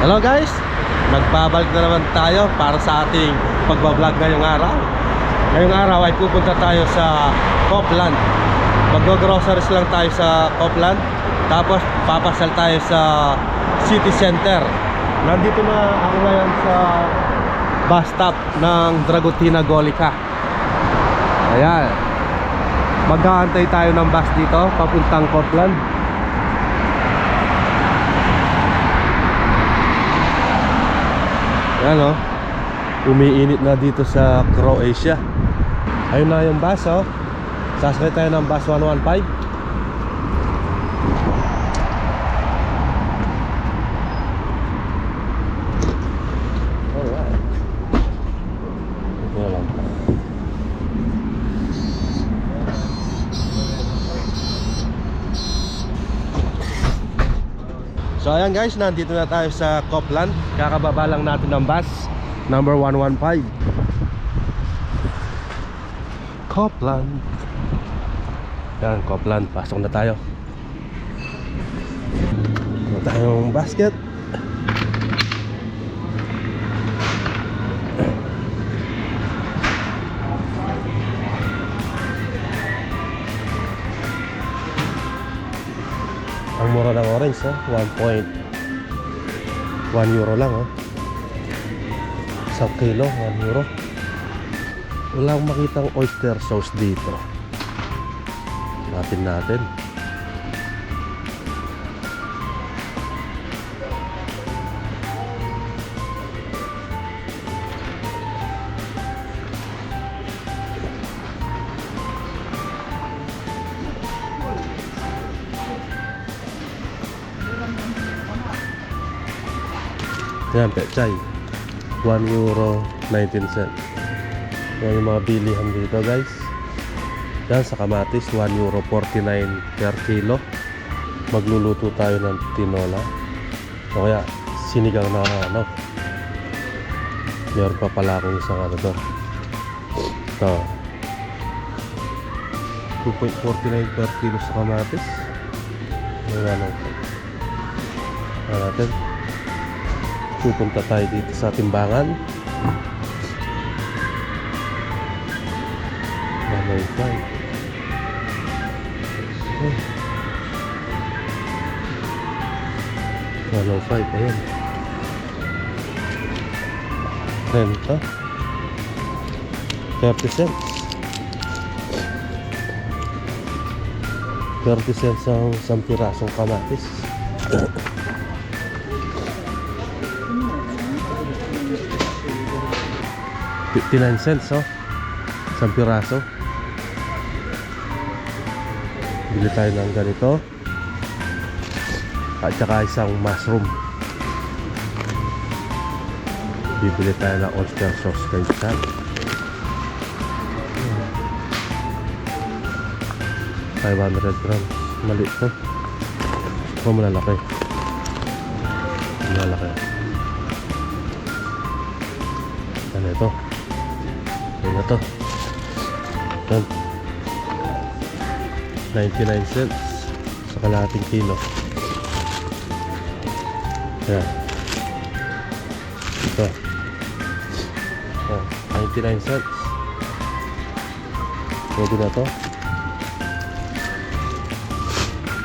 Hello guys, nagbabalik na naman tayo para sa ating pagbablog ngayong araw. Ngayong araw ay pupunta tayo sa Copland. Mag-groceries lang tayo sa Copland. Tapos papasal tayo sa City Center. Nandito na ako ngayon sa bus stop ng Dragutina Golica. Ayan. Mag-aantay tayo ng bus dito papuntang Copland. Yan o. Umiinit na dito sa Croatia. Ayun na yung bus oh. Sasakay tayo ng bus 115. So ayan guys, nandito na tayo sa Copland. Kakababa lang natin ng bus number 115. Copland. Yan, Copland. Pasok na tayo. Ito tayong basket. Ang mura ng orange, oh. 1.1 euro lang, oh. Isang kilo, 1 euro. Wala akong makitang oyster sauce dito. Natin natin. Yan, pechay. 1 euro 19 cent. Yan yung mga bilihan dito guys. Yan sa kamatis, 1 euro 49 per kilo. Magluluto tayo ng tinola. O kaya sinigang na ano. Meron pa pala akong isang ano to. Ito. 2.49 per kilo sa kamatis. Yan ano. Ano natin pupunta tayo dito sa timbangan Mamay five okay. 105 ayun renta 30 cents 30 cents ang isang kamatis 59 cents oh. Isang piraso. Bili tayo ng ganito. At saka isang mushroom. Bibili tayo ng oyster sauce kay Chan Hmm. 500 grams. Maliit to. O malalaki. Malalaki. Ano ito ano na to. Yan. 99 cents sa kalahating kilo. Yan. Ito. Yan, 99 cents. Pwede na to.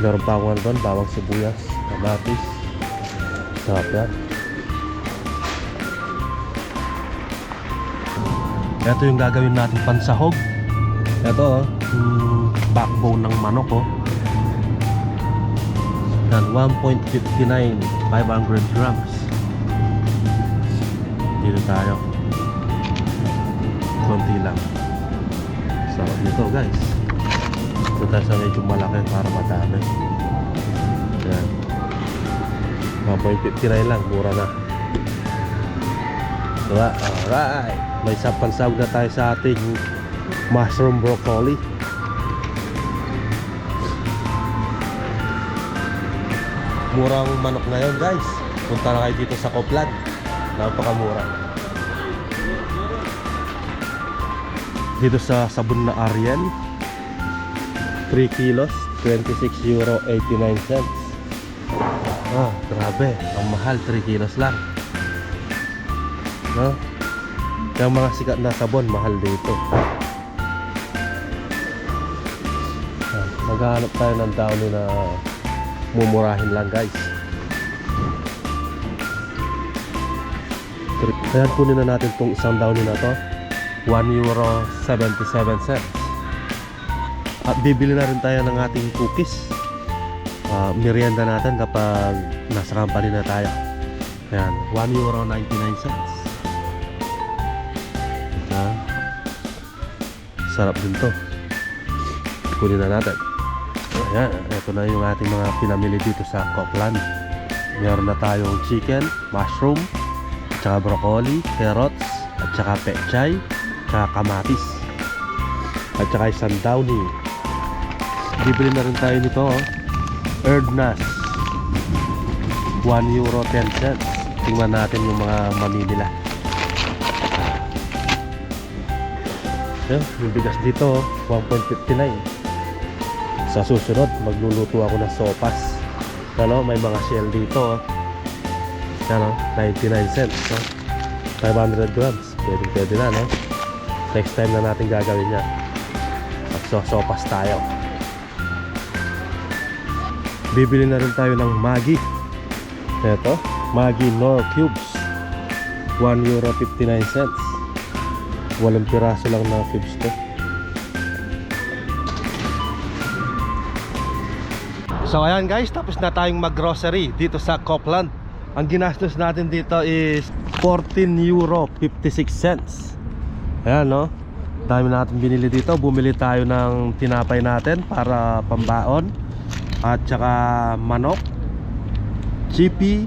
Meron pa akong ano doon bawang sibuyas kamatis sarap yan Ito yung gagawin natin pansahog. Ito oh, yung backbone ng manok oh. Yan, 1.59, 500 grams. Dito tayo. Konti lang. So, dito guys. Dito tayo sa medyo malaki para madami. Yan. 1.59 lang, mura na. Diba? Alright. May sapansawag na tayo sa ating mushroom broccoli. Murang manok ngayon guys. Punta na kayo dito sa Copland. Napakamura. Dito sa sabon na Ariel. 3 kilos, 26 euro 89 cents. Oh, grabe. Ang mahal, 3 kilos lang. No? Yung mga sikat na sabon, mahal dito. Ah, Maghanap tayo ng downy na mumurahin lang guys. Ayan, kunin na natin tong isang downy na to. 1 euro 77 cents. At bibili na rin tayo ng ating cookies. Ah, merienda natin kapag nasa company na tayo. Ayan, 1 euro 99 cents. Sarap din to. Kunin na natin. Ayan, ito na yung ating mga pinamili dito sa Cockland. Meron na tayong chicken, mushroom, tsaka broccoli, carrots, at tsaka pechay, tsaka kamatis. At tsaka isang downy. Bibili na rin tayo nito, oh. Erdnas. 1 euro 10 cents. Tingnan natin yung mga mamimila. Ayan, yung bigas dito, oh, 1.59. Sa susunod, magluluto ako ng sopas. Ano, may mga shell dito. Oh. Ano, 99 cents. No? 500 grams. Pwede, pwede na, no? Next time na natin gagawin yan. Magsosopas tayo. Bibili na rin tayo ng Maggi. Ito, Maggi Nor Cubes. 1 euro 59 cents. Walang piraso lang na cubes to. So ayan guys, tapos na tayong mag-grocery dito sa Copland. Ang ginastos natin dito is 14 euro 56 cents. Ayan no. Dami natin binili dito. Bumili tayo ng tinapay natin para pambaon. At saka manok, chippy,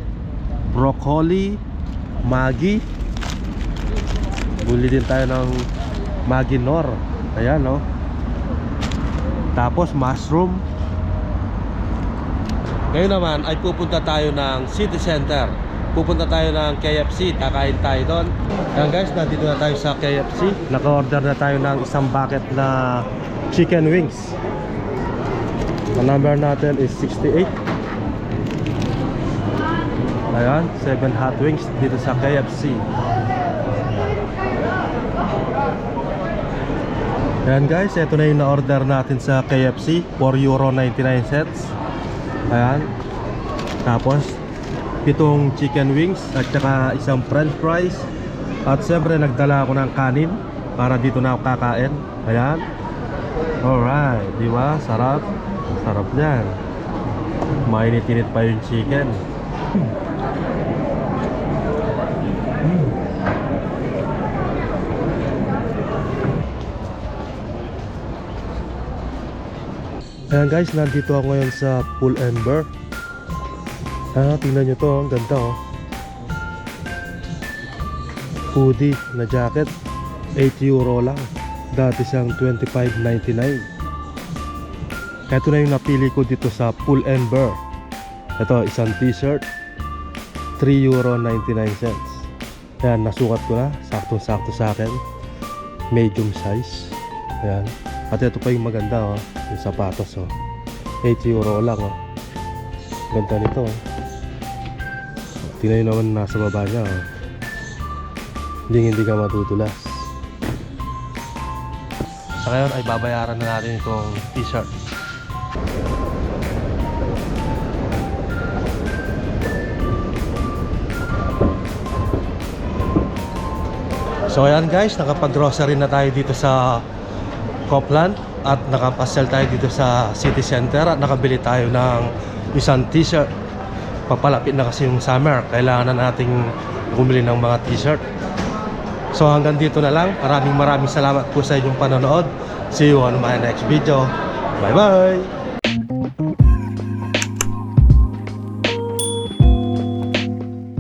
broccoli, magi. Bumili din tayo ng magi nor. Ayan no. Tapos mushroom, ngayon naman ay pupunta tayo ng city center. Pupunta tayo ng KFC, kakain tayo doon. Ayan guys, nandito na tayo sa KFC. Naka-order na tayo ng isang bucket na chicken wings. Ang number natin is 68. Ayan, 7 hot wings dito sa KFC. Ayan guys, ito na yung na-order natin sa KFC. 4 euro 99 cents. Ayan. Tapos, pitong chicken wings at saka isang french fries. At siyempre, nagdala ako ng kanin para dito na ako kakain. Ayan. Alright. Di ba? Sarap. Sarap yan. Mainit-init pa yung chicken. Ayan guys, nandito ako ngayon sa Pool and. Ah, tingnan nyo to, ang ganda oh. Hoodie na jacket, 8 euro lang. Dati siyang 25.99. Ito na yung napili ko dito sa Pool and. Ito, isang t-shirt, 3 euro 99 cents. Ayan, nasukat ko na, saktong-sakto sa akin. Medium size. Ayan. At ito pa yung maganda oh, yung sapatos oh. 8 euro lang oh. Ganda nito oh. Tingnan naman nasa baba niya oh. Hindi hindi ka matutulas. Sa ngayon ay babayaran na natin itong t-shirt. So ayan guys, nakapag-grocery na tayo dito sa Copland at nakapasyal tayo dito sa city center at nakabili tayo ng isang t-shirt. Papalapit na kasi yung summer, kailangan na nating bumili ng mga t-shirt. So hanggang dito na lang. Maraming maraming salamat po sa inyong panonood. See you on my next video. Bye bye!